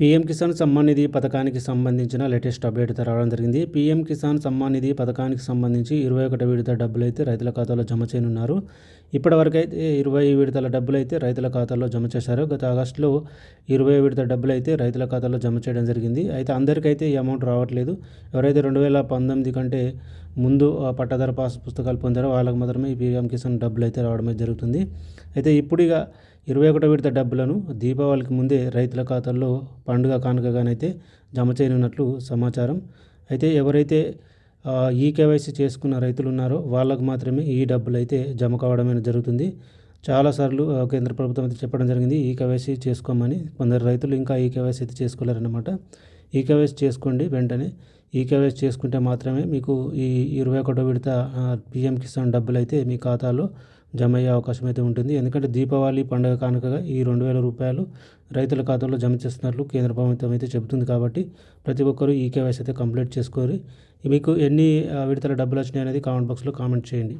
PM Kisan Samman Nidhi పథకానికి సంబంధించిన latest update రావడం జరిగింది. పీఎం కిసాన్ సమ్మాన్ నిధి పథకానికి సంబంధించి ఇరవై ఒకటి విడత డబ్బులు అయితే రైతుల ఖాతాలో జమ చేయనున్నారు. ఇప్పటివరకైతే అయితే ఇరవై విడతల డబ్బులు అయితే రైతుల ఖాతాలో జమ చేశారు. గత ఆగస్టులో ఇరవై విడత డబ్బులు అయితే రైతుల ఖాతాలో జమ చేయడం జరిగింది. అయితే అందరికైతే ఈ అమౌంట్ రావట్లేదు. ఎవరైతే రెండు వేల పంతొమ్మిది కంటే ముందు పట్టాదార పాస్ పుస్తకాలు పొందారో వాళ్ళకి మాత్రమే ఈ పీఎం కిసాన్ డబ్బులు అయితే రావడమే జరుగుతుంది. అయితే ఇప్పుడు ఇక ఇరవై ఒకటో విడత డబ్బులను దీపావళికి ముందే రైతుల ఖాతాల్లో పండుగ కానుకగానైతే జమ చేయనున్నట్లు సమాచారం. అయితే ఎవరైతే ఈ కేవైసీ చేసుకున్న రైతులు ఉన్నారో వాళ్ళకు మాత్రమే ఈ డబ్బులు అయితే జమ కావడం జరుగుతుంది. చాలాసార్లు కేంద్ర ప్రభుత్వం అయితే చెప్పడం జరిగింది ఈ కేవైసీ చేసుకోమని. కొందరు రైతులు ఇంకా ఈ కేవైసీ అయితే చేసుకోలేరన్నమాట. ఈ కేవైసీ చేసుకోండి వెంటనే. ఈ కేవైసీ చేసుకుంటే మాత్రమే మీకు ఈ ఇరవై ఒకటో విడత పిఎం కిసాన్ డబ్బులు అయితే మీ ఖాతాలో జమ అయ్యే అవకాశం అయితే ఉంటుంది. ఎందుకంటే దీపావళి పండుగ కానుకగా ఈ రెండు వేల రూపాయలు రైతుల ఖాతాలో జమ చేస్తున్నట్లు కేంద్ర ప్రభుత్వం అయితే చెబుతుంది కాబట్టి ప్రతి ఒక్కరూ ఈ కేవైసీ అయితే కంప్లీట్ చేసుకోరి మీకు ఎన్ని విడతల డబ్బులు వచ్చినాయి అనేది కామెంట్ బాక్స్లో కామెంట్ చేయండి.